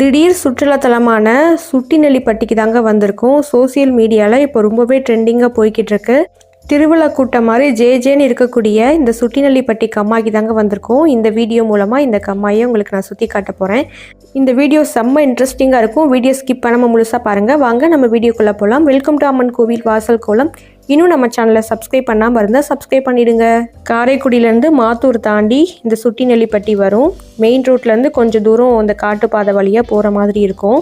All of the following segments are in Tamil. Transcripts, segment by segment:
திடீர் சுற்றுலாத்தலமான சுட்டிநெல்லிப்பட்டிக்கு தாங்க வந்திருக்கோம். சோசியல் மீடியாவில் இப்போ ரொம்பவே ட்ரெண்டிங்காக போய்கிட்டு இருக்கு. திருவிழா கூட்டம் மாதிரி ஜே ஜேன்னு இருக்கக்கூடிய இந்த சுட்டிநெல்லிப்பட்டி கம்மாய்க்கு தாங்க வந்திருக்கோம். இந்த வீடியோ மூலமாக இந்த கம்மாயை உங்களுக்கு நான் சுற்றி காட்ட போகிறேன் இந்த வீடியோ செம்ம இன்ட்ரெஸ்டிங்காக இருக்கும். வீடியோ ஸ்கிப் பண்ணாமல் முழுசாக பாருங்கள் வாங்க நம்ம வீடியோக்குள்ளே போகலாம் வெல்கம் டு அம்மன் கோவில் வாசல் கோலம். இன்னும் நம்ம சேனலை சப்ஸ்கிரைப் பண்ணாமல் இருந்தால் சப்ஸ்கிரைப் பண்ணிவிடுங்க காரைக்குடியிலேருந்து மாத்தூர் தாண்டி இந்த சுட்டி நெல்லிப்பட்டி வரும் மெயின் ரோட்லேருந்து கொஞ்சம் தூரம் இந்த காட்டுப்பாதை வழியாக போகிற மாதிரி இருக்கும்.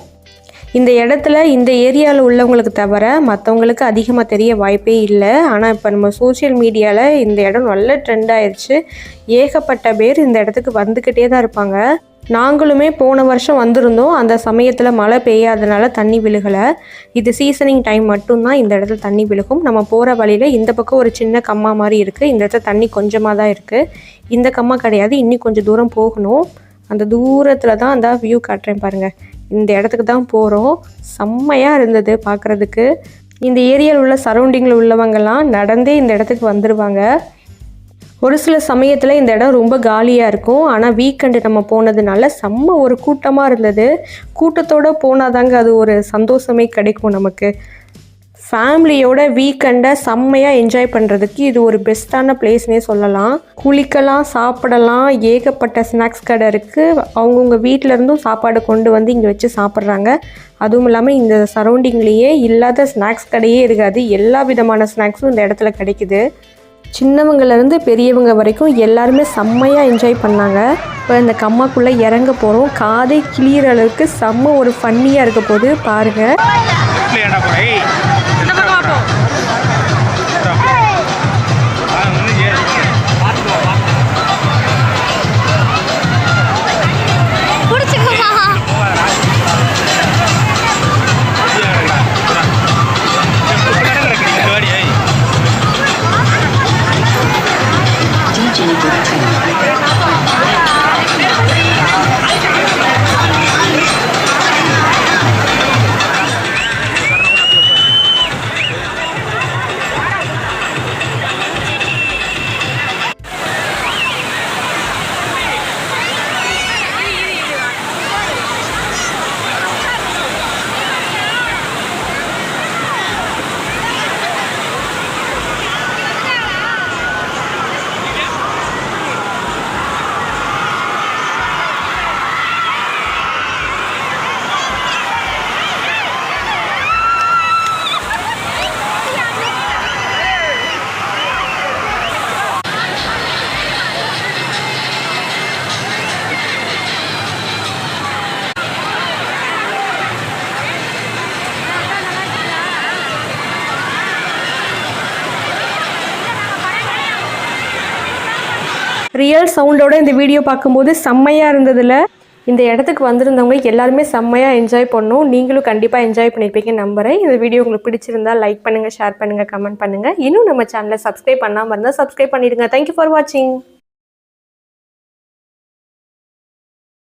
இந்த இடத்துல இந்த ஏரியாவில் உள்ளவங்களுக்கு தவிர மற்றவங்களுக்கு அதிகமாக தெரிய வாய்ப்பே இல்லை. ஆனால் இப்போ நம்ம சோஷியல் மீடியாவில் இந்த இடம் நல்ல ட்ரெண்ட் ஆயிடுச்சு ஏகப்பட்ட பேர் இந்த இடத்துக்கு வந்துக்கிட்டே தான் இருப்பாங்க. நாங்களுமே போன வருஷம் வந்திருந்தோம். அந்த சமயத்தில் மழை பெய்யாதனால தண்ணி விழுகலை. இது சீசனிங் டைம் மட்டும்தான் இந்த இடத்துல தண்ணி விழுகும். நம்ம போகிற வழியில் இந்த பக்கம் ஒரு சின்ன கம்மா மாதிரி இருக்குது இந்த இடத்துல தண்ணி கொஞ்சமாக தான் இருக்குது இந்த கம்மா கிடையாது. இன்னும் கொஞ்சம் தூரம் போகணும். அந்த தூரத்தில் தான் அந்த வியூ காட்டுறேன் பாருங்கள் இந்த இடத்துக்கு தான் போகிறோம் செம்மையாக இருந்தது பார்க்குறதுக்கு இந்த ஏரியாவில் உள்ள சரௌண்டிங்கில் உள்ளவங்கெல்லாம் நடந்தே இந்த இடத்துக்கு வந்துடுவாங்க ஒரு சில சமயத்தில் இந்த இடம் ரொம்ப காலியாக இருக்கும். ஆனால் வீக்கெண்டு நம்ம போனதுனால செம்ம ஒரு கூட்டமாக இருந்தது. கூட்டத்தோடு போனாதாங்க அது ஒரு சந்தோஷமே கிடைக்கும் நமக்கு. ஃபேமிலியோட வீக்கெண்டை செம்மையாக என்ஜாய் பண்ணுறதுக்கு இது ஒரு பெஸ்ட்டான பிளேஸ்னே சொல்லலாம். குளிக்கலாம் சாப்பிடலாம். ஏகப்பட்ட ஸ்நாக்ஸ் கடை இருக்குது அவங்கவுங்க வீட்டிலருந்தும் சாப்பாடு கொண்டு வந்து இங்கே வச்சு சாப்பிட்றாங்க. அதுவும் இல்லாமல் இந்த சரௌண்டிங்லேயே இல்லாத ஸ்நாக்ஸ் கடையே இருக்காது. எல்லா விதமான ஸ்நாக்ஸும் இந்த இடத்துல கிடைக்குது. சின்னவங்கலேருந்து பெரியவங்க வரைக்கும் எல்லாருமே செம்மையாக என்ஜாய் பண்ணாங்க. இப்போ இந்த கம்மாக்குள்ளே இறங்க போகிறோம் காதை கிளியிற அளவுக்கு செம்ம ஒரு ஃபன்னியாக இருக்க போது பாருங்கள் Thank you. ரியல் சவுண்டோட இந்த வீடியோ பார்க்கும்போது செம்மையாக இருந்ததில். இந்த இடத்துக்கு வந்திருந்தவங்க எல்லாருமே செம்மையாக என்ஜாய் பண்ணோம். நீங்களும் கண்டிப்பாக என்ஜாய் பண்ணியிருப்பீங்க நம்புறேன். இந்த வீடியோ உங்களுக்கு பிடிச்சிருந்தா லைக் பண்ணுங்கள் ஷேர் பண்ணுங்கள் கமெண்ட் பண்ணுங்கள் இன்னும் நம்ம சேனலை சப்ஸ்கிரைப் பண்ணாமல் இருந்தால் சப்ஸ்கிரைப் பண்ணிடுங்க. தேங்க்யூ ஃபார் வாட்சிங்